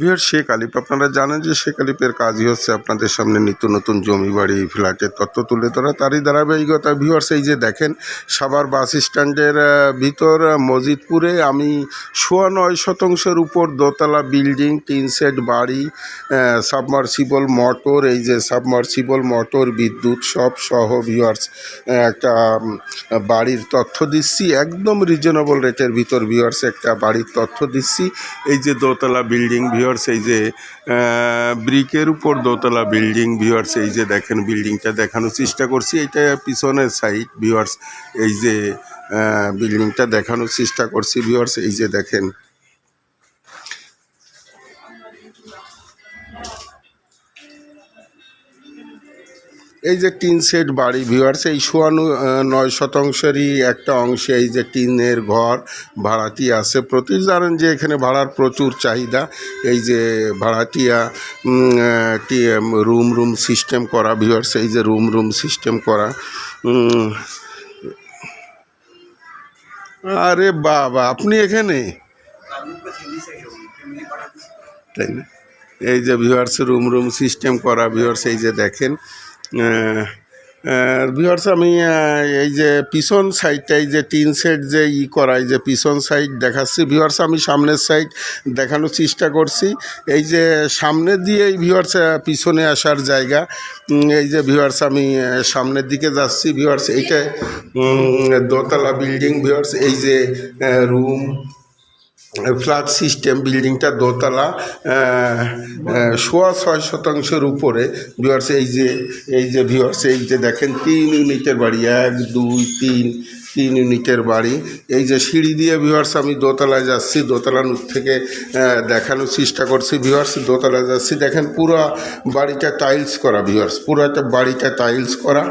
বিহার শেখ আলিপ আপনারা জানেন যে শেখ আলিপের কাজই হচ্ছে আপনাদের সামনে নিত্য নতুন জমি বাড়ি, ফ্ল্যাটের তথ্য তুলে ধরা। তারই ধারাবাহিকতা ভিউয়ার্স, এই যে দেখেন, সাভার বাস স্ট্যান্ডের ভিতর মজিদপুরে আমি সোয়া নয় শতাংশের উপর দোতলা বিল্ডিং টিন সেট বাড়ি সাবমার্সিবল মোটর, এই যে সাবমার্সিবল মোটর, বিদ্যুৎ সব সহ ভিউয়ার্স একটা বাড়ির তথ্য দিচ্ছি। একদম রিজনেবল রেটের ভিতর ভিউয়ার্স, একটা বাড়ির তথ্য দিচ্ছি। এই যে দোতলা বিল্ডিং ভিউয়ার্স এই যে ব্রিকের উপর দোতলা বিল্ডিং ভিউয়ার্স এই যে দেখেন বিল্ডিংটা দেখানোর চেষ্টা করছি। এটা পিছনের সাইড ভিউয়ার্স এই যে বিল্ডিংটা দেখানোর চেষ্টা করছি। ভিউয়ার্স এই যে দেখেন এই যে টিন সেট বাড়ি ভিউয়ার্স এই সোয়ানু নয় শতাংশেরই একটা অংশে এই যে টিনের ঘর ভাড়াটি আছে। প্রতি জানেন যে এখানে ভাড়ার প্রচুর চাহিদা, এই যে ভাড়াটিয়া রুম রুম সিস্টেম করা ভিউয়ার্স এই যে রুম রুম সিস্টেম করা আরে বাবা, আপনি এখানে? তাই না? এই যে ভিউয়ার্স রুম রুম সিস্টেম করা ভিউয়ার্স এই যে দেখেন ভিউয়ার্স আমি এই যে পিছন সাইডটা এই যে টিন সেট যে ই করা এই যে পিছন সাইড দেখাচ্ছি ভিউয়ার্স আমি সামনের সাইড দেখানোর চেষ্টা করছি। এই যে সামনে দিয়ে এই ভিউয়ার্স পিছনে আসার জায়গা এই যে ভিউয়ার্স আমি সামনের দিকে যাচ্ছি ভিউয়ার্স এইটা দোতলা বিল্ডিং ভিউয়ার্স এই যে রুম ফ্ল্যাট সিস্টেম বিল্ডিংটা দোতলা সোয়া ছয় শতাংশের উপরে ভিউয়ার্স এই যে এই যে ভিউয়ার্স এই যে দেখেন, তিন ইউনিটের বাড়ি, এক, দুই, তিন তিন ইউনিটের বাড়ি। এই যে সিঁড়ি দিয়ে ভিউয়ার্স আমি দোতলায় যাচ্ছি, দোতলা থেকে দেখানোর চেষ্টা করছি ভিউয়ার্স দোতলায় যাচ্ছি। দেখেন, পুরো বাড়িটা টাইলস করা ভিউয়ার্স একটা বাড়িটা টাইলস করা।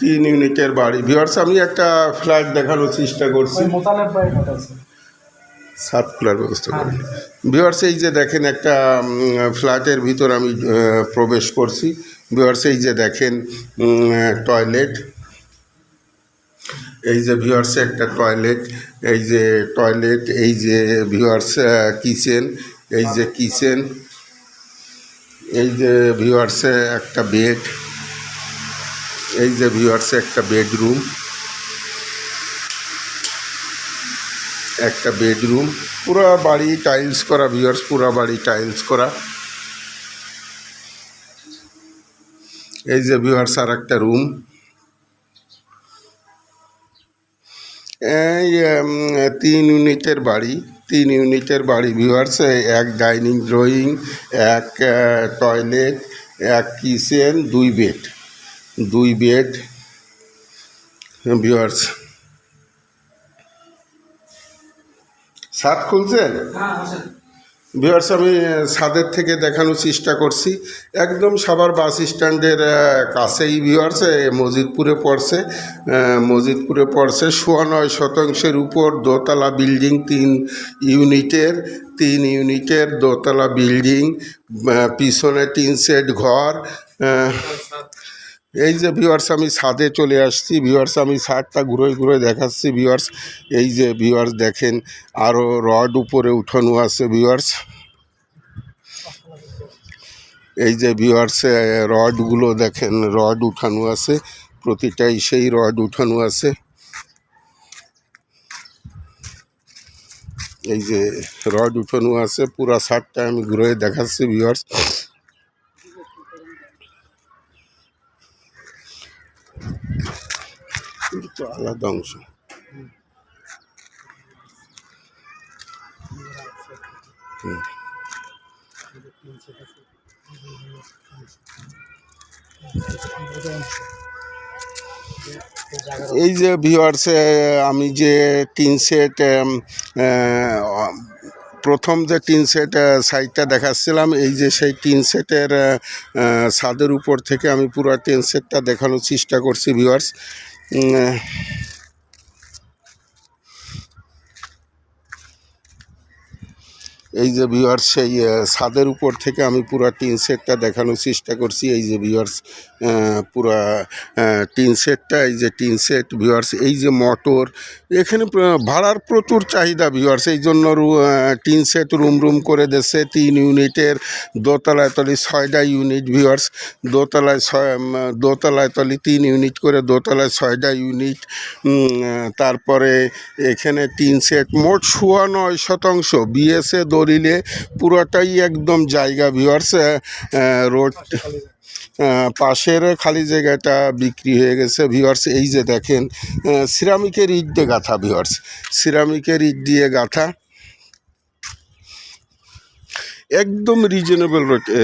তিন ইউনিটের বাড়ি। ভিউয়ার্স আমি একটা ফ্ল্যাট দেখানোর চেষ্টা করছি। সাত খোলার ব্যবস্থা করি। ভিউয়ার্স এই যে দেখেন একটা ফ্ল্যাটের ভিতর আমি প্রবেশ করছি। ভিউয়ার্স এই যে দেখেন টয়লেট। এই যে ভিউয়ার্স একটা টয়লেট। এই যে টয়লেট এই যে ভিউয়ার্স কিচেন। এই যে কিচেন। এই যে ভিউয়ার্সে একটা বেড। এই যে ভিউয়ার্সে একটা বেডরুম একটা বেডরুম পুরো বাড়ি টাইলস করা ভিউয়ার্স পুরো বাড়ি টাইলস করা। এই যে ভিউয়ার্স আর একটা রুম এই তিন ইউনিটের বাড়ি। তিন ইউনিটের বাড়ি ভিউয়ার্স এক ডাইনিং ড্রয়িং এক টয়লেট এক কিচেন দুই বেড দুই বেড। ভিউয়ার্স ছাদ খুলছেন? হ্যাঁ ভিউয়ার্স আমি আহ, ছাদের থেকে দেখানোর চেষ্টা করছি। একদম সাভার বাস স্ট্যান্ডের কাছেই ভিউয়ার্স মজিদপুরে পড়ছে। আহ, মজিদপুরে পড়ছে সোয়া নয় শতাংশের উপর দোতলা বিল্ডিং তিন ইউনিটের তিন ইউনিটের দোতলা বিল্ডিং পিছনে টিন সেট ঘর এই যে ভিউয়ার্স আমি ছাদে চলে আসছি। ভিউয়ার্স আমি ছাদটা ঘুরে ঘুরে দেখাচ্ছি। ভিউয়ার্স এই যে ভিউয়ার্স দেখেন আরও রড উপরে উঠানো আছে ভিউয়ার্স এই যে ভিউয়ার্স রডগুলো দেখেন রড উঠানো আছে। প্রতিটাই সেই রড উঠানো আছে। এই যে রড উঠানো আছে। পুরা ছাদটা আমি ঘুরে দেখাচ্ছি ভিউয়ার্স কিন্তু আলাদা অংশ এই যে ভিওয়ার্স আমি যে টিন সেট প্রথম যে টিন সেট সাইটটা দেখাচ্ছিলাম, এই যে সেই টিন সেটের ছাদের উপর থেকে আমি পুরো টিন সেটটা দেখানোর চেষ্টা করছি ভিওয়ার্স এই যে ভিউয়ার্স সেই ছাদের উপর থেকে আমি পুরা টিন সেটটা দেখানোর চেষ্টা করছি। এই যে ভিউয়ার্স পুরা টিন সেটটা, এই যে টিন সেট, ভিউয়ার্স, এই যে মোটর, এখানে ভাড়ার প্রচুর চাহিদা, ভিউয়ার্স, এই জন্য টিন সেট রুম রুম করে দিচ্ছে তিন ইউনিটের দোতলায় তলি ছয়টা ইউনিট, ভিউয়ার্স, দোতলায় ছয় দোতলায় তলি তিন ইউনিট করে দোতলায় ছয়টা ইউনিট তারপরে এখানে টিন সেট মোট সোয়া নয় শতাংশ, বিএসএ দলিলে পুরোটাই একদম জায়গা, ভিউয়ার্স রোড পাশের খালি জায়গাটা বিক্রি হয়ে গেছে ভিওয়ার্স এই যে দেখেন সিরামিকের ইট দিয়ে গাঁথা ভিওয়ার্স সিরামিকের ইট দিয়ে গাঁথা। একদম রিজনেবল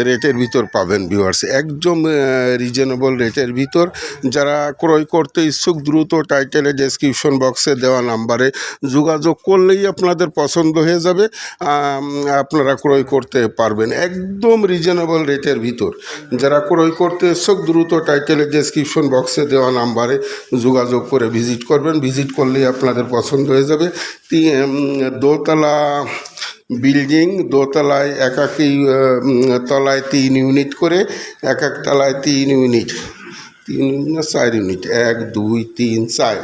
রেটের ভিতর পাবেন ভিউয়ার্স একদম রিজনেবল রেটের ভিতর। যারা ক্রয় করতে ইচ্ছুক, দ্রুত টাইটেলে ডেসক্রিপশন বক্সে দেওয়া নাম্বারে যোগাযোগ করলেই আপনাদের পছন্দ হয়ে যাবে। আপনারা ক্রয় করতে পারবেন। একদম রিজনেবল রেটের ভিতর। যারা ক্রয় করতে ইচ্ছুক, দ্রুত টাইটেলে ডেসক্রিপশন বক্সে দেওয়া নাম্বারে যোগাযোগ করে ভিজিট করবেন। ভিজিট করলেই আপনাদের পছন্দ হয়ে যাবে। দোতলা বিল্ডিং দোতলায় এক এক তলায় তিন ইউনিট করে, এক এক তলায় তিন ইউনিট। তিন না চার ইউনিট? এক, দুই, তিন, চার।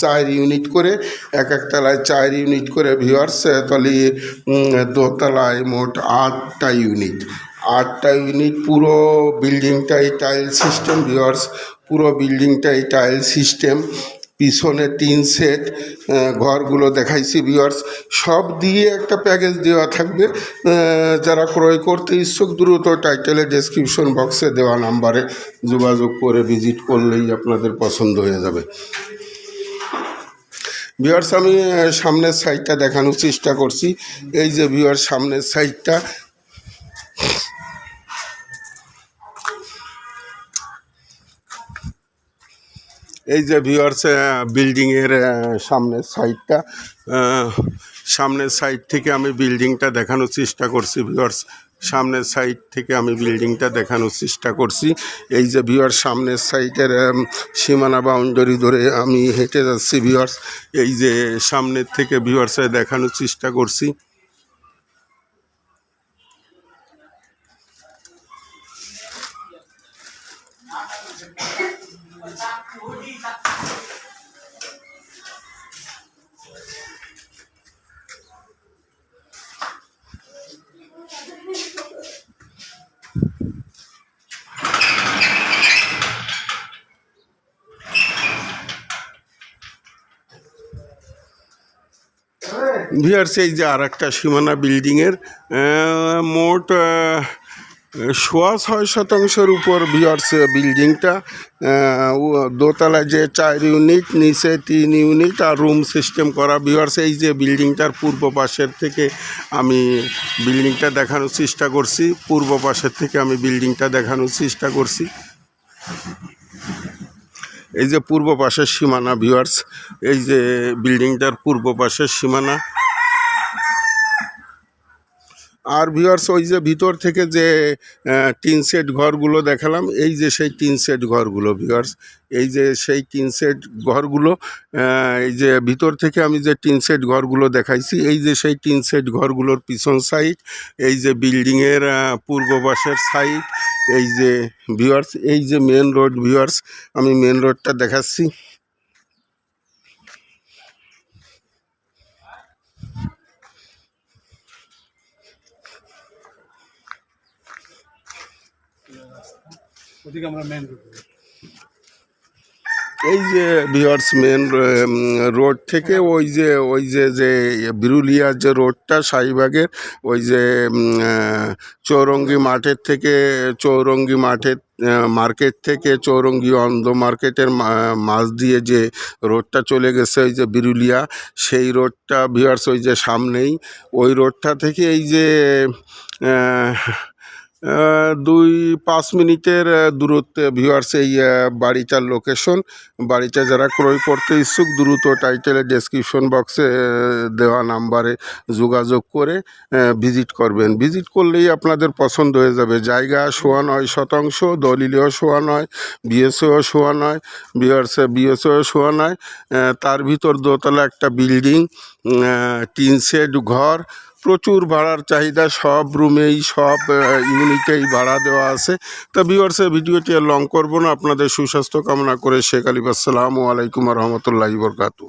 চার ইউনিট করে, এক এক তলায় চার ইউনিট করে ভিওয়ার্স তলি দোতলায় মোট আটটা ইউনিট। আটটা ইউনিট পুরো বিল্ডিংটাই টাইল সিস্টেম ভিওয়ার্স পুরো বিল্ডিংটাই টাইল সিস্টেম পিছনে তিন সেট ঘরগুলো দেখাইছি ভিওয়ার্স সব দিয়ে একটা প্যাকেজ দেওয়া থাকবে। যারা ক্রয় করতে ইচ্ছুক, দ্রুত টাইটেলে ডেসক্রিপশন বক্সে দেওয়া নাম্বারে যোগাযোগ করে ভিজিট করলেই আপনাদের পছন্দ হয়ে যাবে। ভিওয়ার্স আমি সামনের সাইডটা দেখানোর চেষ্টা করছি। এই যে ভিউয়ার সামনের সাইডটা এই যে ভিউয়ার্স বিল্ডিংয়ের সামনের সাইডটা সামনের সাইড থেকে আমি বিল্ডিংটা দেখানোর চেষ্টা করছি ভিউয়ার্স সামনের সাইড থেকে আমি বিল্ডিংটা দেখানোর চেষ্টা করছি। এই যে ভিউয়ার সামনের সাইডের সীমানা বাউন্ডারি ধরে আমি হেঁটে যাচ্ছি ভিউয়ার্স এই যে সামনের থেকে ভিউয়ার্সে দেখানোর চেষ্টা করছি। ভিউয়ার্স এই যে আর একটা সীমানা বিল্ডিংয়ের মোট সোয়া ছয় শতাংশের উপর ভিউয়ার্স বিল্ডিংটা দোতলায় যে চার ইউনিট নিচে তিন ইউনিট আর রুম সিস্টেম করা এই যে বিল্ডিংটার পূর্ব পাশের থেকে আমি বিল্ডিংটা দেখানোর চেষ্টা করছি। পূর্ব পাশের থেকে আমি বিল্ডিংটা দেখানোর চেষ্টা করছি। এই যে পূর্ব পাশের সীমানা ভিউয়ার্স এই যে বিল্ডিংটার পূর্ব পাশের সীমানা আর ভিউয়ার্স ওই যে ভিতর থেকে যে টিন সেট ঘরগুলো দেখালাম, এই যে সেই টিন সেট ঘরগুলো ভিউয়ার্স এই যে সেই টিন সেট ঘরগুলো এই যে ভিতর থেকে আমি যে টিন সেট ঘরগুলো দেখাইছি, এই যে সেই টিন সেট ঘরগুলোর পিছন সাইড এই যে বিল্ডিংয়ের পূর্ব পাশের সাইড এই যে ভিউয়ার্স এই যে মেন রোড ভিউয়ার্স আমি মেন রোডটা দেখাচ্ছি। ওদিকে আমরা মেন এই যে ভিওর্স মেন রোড থেকে ওই যে ওই যে যে বিরুলিয়ার যে রোডটা শাহিবাগের ওই যে চৌরঙ্গি মাঠের থেকে চৌরঙ্গি মাঠের মার্কেট থেকে চৌরঙ্গি অন্ধ মার্কেটের মা- মাঝ দিয়ে যে রোডটা চলে গেছে ওই যে বিরুলিয়া সেই রোডটা ভিওর্স ওই যে সামনেই ওই রোডটা থেকে এই যে দুই, পাঁচ মিনিটের দূরত্বে ভিউয়ার্স এই বাড়িটার লোকেশন বাড়িটা যারা ক্রয় করতে ইচ্ছুক, দ্রুত টাইটেলের ডেসক্রিপশন বক্সে দেওয়া নাম্বারে যোগাযোগ করে ভিজিট করবেন। ভিজিট করলেই আপনাদের পছন্দ হয়ে যাবে। জায়গা শোয়া নয় শতাংশ, দলিলেও শোয়া নয় বিএসও শোয়া নয় বিআরসে বিএসও শোয়া নয়। তার ভিতর দোতলা একটা বিল্ডিং টিন শেড ঘর প্রচুর ভাড়ার চাহিদা, সব রুমেই, সব ইউনিটেই ভাড়া দেওয়া আছে। তা ভিউয়ার্সে ভিডিওটি আর লং করব না। আপনাদের সুস্বাস্থ্য কামনা করে শেখ আলিফ, আসসালামু আলাইকুম রহমতুল্লাহি বরকাতু